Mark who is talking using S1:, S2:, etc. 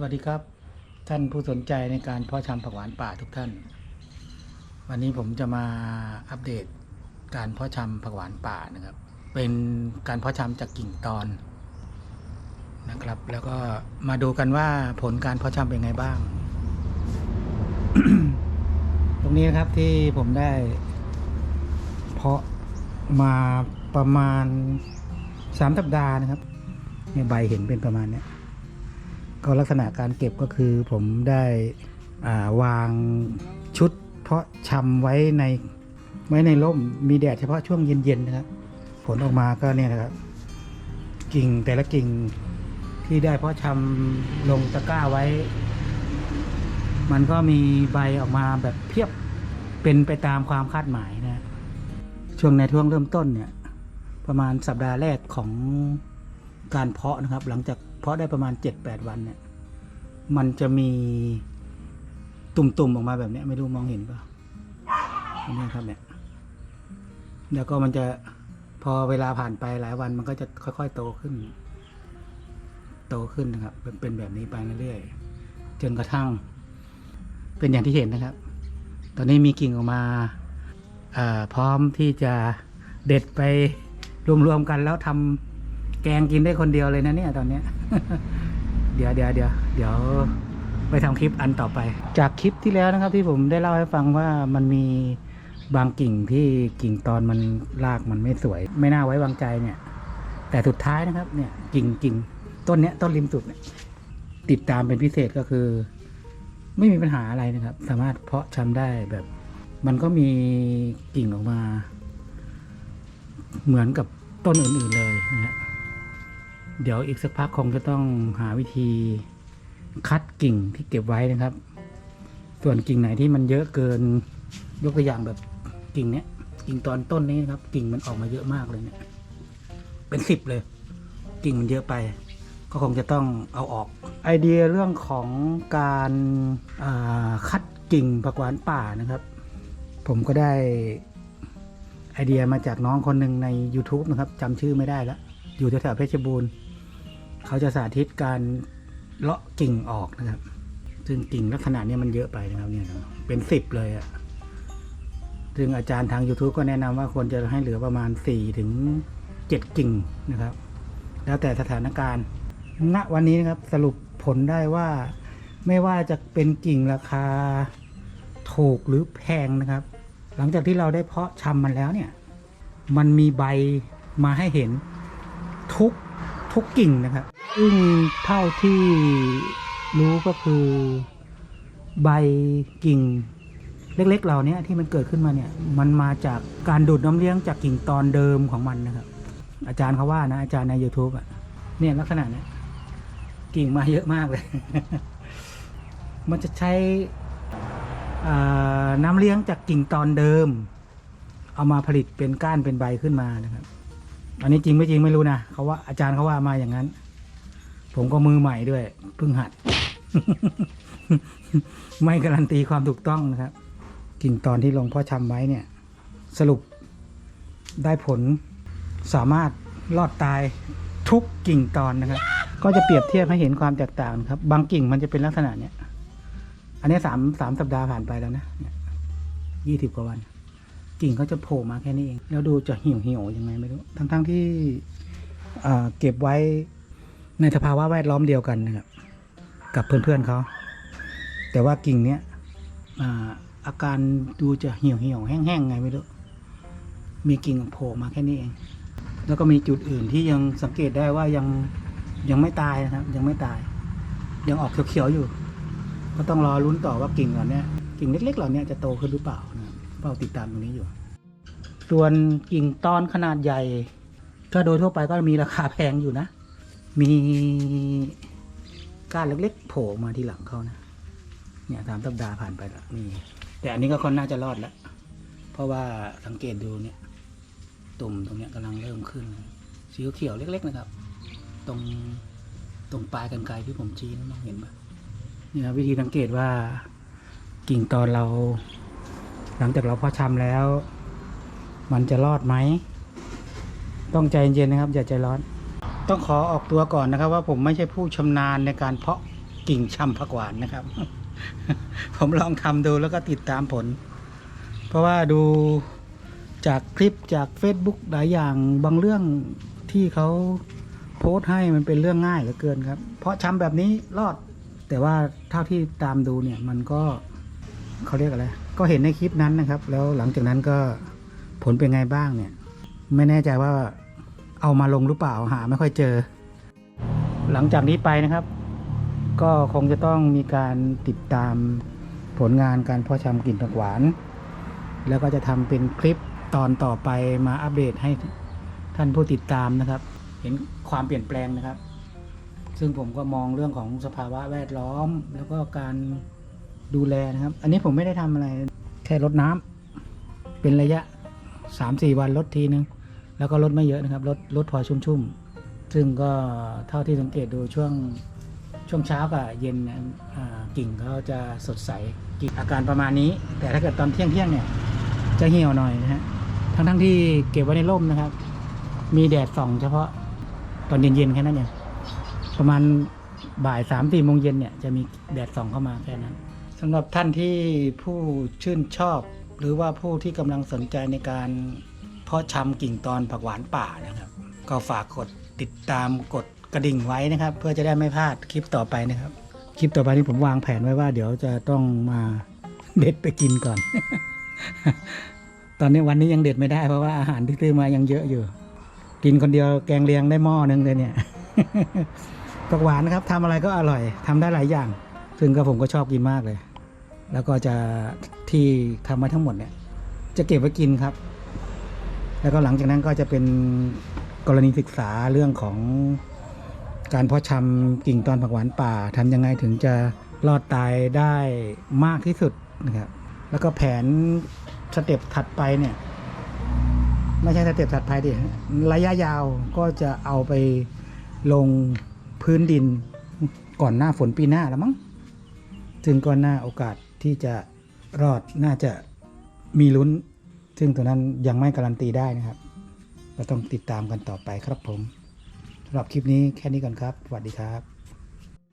S1: สวัสดีครับ ท่านผู้สนใจในการเพาะชำผักหวานป่าทุกท่าน วันนี้ผมจะมาอัปเดตการเพาะชำผักหวานป่านะครับ เป็นการเพาะชำจากกิ่งตอนนะครับ แล้วก็มาดูกันว่าผลการเพาะชำเป็นไงบ้าง ตรงนี้นะครับที่ผมได้ เพาะมาประมาณสามสัปดาห์นะครับเนี่ยใบเห็นเป็นประมาณเนี้ย ก็ลักษณะการเก็บก็คือผมได้าวางชุด เพาะชำไว้ในไว้ในร่มมีแดดเฉพาะช่วงเย็นๆนะครับผลออกมาก็เนี่ยนะครับ กิ่งแต่ละกิ่งที่ได้เพาะชำลงตะกร้าไว้ มันก็มีใบออกมาแบบเพียบเป็นไปตามความคาดหมายนะช่วงในช่วงเริ่มต้นเนี่ย ประมาณสัปดาห์แรกของ การเพาะนะครับ หลังจากเพาะได้ประมาณ 7-8 วันเนี่ยมันจะมีตุ่มๆออกมาแบบนี้ไม่รู้มองเห็นป่ะอันนี้ครับเนี่ยแล้วก็มันจะพอเวลาผ่านไปหลายวันมันก็จะค่อยๆโตขึ้น โตขึ้นนะครับ เป็นแบบนี้ไปเรื่อยๆจนกระทั่ง เป็นอย่างที่เห็นนะครับ ตอนนี้มีกิ่งออกมาพร้อมที่จะเด็ดไปรวมๆกันแล้วทำ แกงกินได้คนเดียวเลยนะเนี่ยตอนเนี้ย เดี๋ยวเดี๋ยวเดี๋ยวเดี๋ยวไปทำคลิปอันต่อไป จากคลิปที่แล้วนะครับ ที่ผมได้เล่าให้ฟังว่ามันมีบางกิ่งที่กิ่งตอนมันรากมันไม่สวย ไม่น่าไว้วางใจเนี่ย แต่สุดท้ายนะครับ เนี่ยกิ่งกิ่งต้นเนี้ยต้นริมสุดเนี่ยติดตามเป็นพิเศษก็คือ ไม่มีปัญหาอะไรนะครับ สามารถเพาะชำได้แบบ มันก็มีกิ่งออกมา เหมือนกับต้นอื่นๆเลยนะฮะ เดี๋ยวอีกสักพักคงจะต้องหาวิธีคัดกิ่งที่เก็บไว้นะครับ ส่วนกิ่งไหนที่มันเยอะเกิน ยกตัวอย่างแบบกิ่งเนี้ย กิ่งตอนต้นนี้นะครับ กิ่งมันออกมาเยอะมากเลยเนี่ย เป็นสิบเลย กิ่งมันเยอะไป ก็คงจะต้องเอาออก ไอเดียเรื่องของการาคัดกิ่งผักหวานป่านะครับ ผมก็ได้ไอเดียมาจากน้องคนหนึ่งใน YouTube นะครับจำชื่อไม่ได้แล้ว อยู่แถวๆเพชรบูรณ์ เขาจะสาธิตการเลาะกิ่งออกนะครับ ซึ่งกิ่งลักษณะนี้มันเยอะไปนะครับเนี่ยเป็นสิบเลยอะซึ่งอาจารย์ทาง YouTube ก็แนะนำว่าควรจะให้เหลือประมาณ4ถึง7กิ่งนะครับ แล้วแต่สถานการณ์ณวันนี้นะครับสรุปผลได้ว่า ไม่ว่าจะเป็นกิ่งราคาถูกหรือแพงนะครับ หลังจากที่เราได้เพาะชำมันแล้วเนี่ย มันมีใบมาให้เห็นทุก ทุกกิ่งนะครับซึ่งเท่าที่รู้ก็คือใบกิ่งเล็กๆเหล่านี้ที่มันเกิดขึ้นมาเนี่ยมันมาจากการดูดน้ำเลี้ยงจากกิ่งตอนเดิมของมันนะครับ อาจารย์เขาว่านะอาจารย์ใน YouTube อะเนี่ยลักษณะเนี้ยกิ่งมาเยอะมากเลย มันจะใช้น้ำเลี้ยงจากกิ่งตอนเดิม เอามาผลิตเป็นก้านเป็นใบขึ้นมานะครับ อันนี้จริงไม่จริงไม่รู้นะเขาว่าอาจารย์เขาว่ามาอย่างนั้น ผมก็มือใหม่ด้วยเพิ่งหัด ไม่การันตีความถูกต้องนะครับ กิ่งตอนที่ลงพ่อชำไว้เนี่ย สรุปได้ผลสามารถรอดตายทุกกิ่งตอนนะครับ ก็จะเปรียบเทียบให้เห็นความแตกต่างครับ บางกิ่งมันจะเป็นลักษณะเนี้ยอันนี้สามสามสัปดาห์ผ่านไปแล้วนะยี่สิบกว่าวัน กิ่งเขาจะโผล่มาแค่นี้เอง แล้วดูจะเหี่ยวเหี่ยวๆยังไงไม่รู้ทั้งๆทที่เก็บไว้ในสภาวะแวดล้อมเดียวกันนะครับกับเพื่อนๆเขา แต่ว่ากิ่งเนี้ยอาอาการดูจะเหี่ยวเหี่ยวๆแห้งๆไงไม่รู้มีกิ่งโผล่มาแค่นี้เอง แล้วก็มีจุดอื่นที่ยังสังเกตได้ว่ายังยังไม่ตายนะครับ ยังไม่ตาย ยังออกเขียวๆอยู่ ก็ต้องรอลุ้นต่อว่ากิ่งเหล่านี้กิ่งเล็กๆเหล่านี้จะโตขึ้นหรือเปล่า เฝ้าติดตามตรงนี้อยู่ ส่วนกิ่งตอนขนาดใหญ่ ก็โดยทั่วไปก็มีราคาแพงอยู่นะ มีก้านเล็กๆ โผล่มาที่หลังเขานะ เนี่ยสามสัปดาห์ผ่านไปแล้วนี่ แต่อันนี้ก็คนน่าจะรอดแล้ว เพราะว่าสังเกตดูเนี่ย ตุ่มตรงเนี้ยกำลังเริ่มขึ้น สีเขียวเล็ก ๆ นะครับ ตรงตรงปลายกันไกรที่ผมชี้นะมองเห็นปะนี่นะวิธีสังเกตว่ากิ่งตอนเรา หลังจากเราเพาะชำแล้ว มันจะรอดไหม ต้องใจเย็นนะครับ อย่าใจร้อน ต้องขอออกตัวก่อนนะครับ ว่าผมไม่ใช่ผู้ชำนาญในการเพาะกิ่งชำผักหวานนะครับ ผมลองทำดูแล้วก็ติดตามผล เพราะว่าดูจากคลิปจาก Facebook หลายอย่างบางเรื่องที่เขาโพสต์ให้มันเป็นเรื่องง่ายเหลือเกินครับ เพราะชำแบบนี้รอด แต่ว่าเท่าที่ตามดูเนี่ยมันก็เขาเรียกอะไร ก็เห็นในคลิปนั้นนะครับ แล้วหลังจากนั้นก็ผลเป็นไงบ้างเนี่ย ไม่แน่ใจว่าเอามาลงหรือเปล่าหาไม่ค่อยเจอ หลังจากนี้ไปนะครับ ก็คงจะต้องมีการติดตามผลงานการพาะชำกลิ่นผักหวาน แล้วก็จะทำเป็นคลิปตอนต่อไปมาอัปเดตให้ท่านผู้ติดตามนะครับ เห็นความเปลี่ยนแปลงนะครับ ซึ่งผมก็มองเรื่องของสภาวะแวดล้อม แล้วก็การ ดูแลนะครับ อันนี้ผมไม่ได้ทำอะไร แค่รดน้ำเป็นระยะ3-4วันลดทีนึง แล้วก็ลดไม่เยอะนะครับลดลดพอชุ่มๆ ซึ่งก็เท่าที่สังเกตดูช่วงช่วงเช้ากับเย็นกิ่งเขาจะสดใสกิ่งอาการประมาณนี้ แต่ถ้าเกิดตอนเที่ยงเที่ยงเนี่ย จะเหี่ยวหน่อยนะฮะทั้งทั้งที่เก็บไว้ในร่มนะครับ มีแดดส่องเฉพาะตอนเย็นๆแค่นั้นเองประมาณบ่ายสามสี่โมงเย็นเนี่ยจะมีแดดส่องเข้ามาแค่นั้น สำหรับท่านที่ผู้ชื่นชอบ หรือว่าผู้ที่กำลังสนใจในการเพาะชำกิ่งตอนผักหวานป่านะครับ ก็ฝากกดติดตามกดกระดิ่งไว้นะครับ เพื่อจะได้ไม่พลาดคลิปต่อไปนะครับ คลิปต่อไปนี้ผมวางแผนไว้ว่า เดี๋ยวจะต้องมาเด็ดไปกินก่อน ตอนนี้วันนี้ยังเด็ดไม่ได้เพราะว่าอาหารที่ซื้อมายังเยอะอยู่ กินคนเดียวแกงเลียงได้หม้อนึงเลยเนี่ยผักหวานนะครับทำอะไรก็อร่อยทำได้หลายอย่าง ซึ่งก็ผมก็ชอบกินมากเลย แล้วก็จะที่ทำมาทั้งหมดเนี่ย จะเก็บไว้กินครับ แล้วก็หลังจากนั้นก็จะเป็นกรณีศึกษาเรื่องของการเพาะชำกิ่งตอนผักหวานป่าทำยังไงถึงจะรอดตายได้มากที่สุดนะครับแล้วก็แผนสเต็ปถัดไปเนี่ย ไม่ใช่สเต็ปถัดไปดิระยะยาวก็จะเอาไปลงพื้นดินก่อนหน้าฝนปีหน้าแล้วมั้งซึ่งก็น่าโอกาส ที่จะรอดน่าจะมีลุ้น ซึ่งตัวนั้นยังไม่การันตีได้นะครับ ก็ต้องติดตามกันต่อไปครับผมสำหรับคลิปนี้แค่นี้ก่อนครับสวัสดีครับ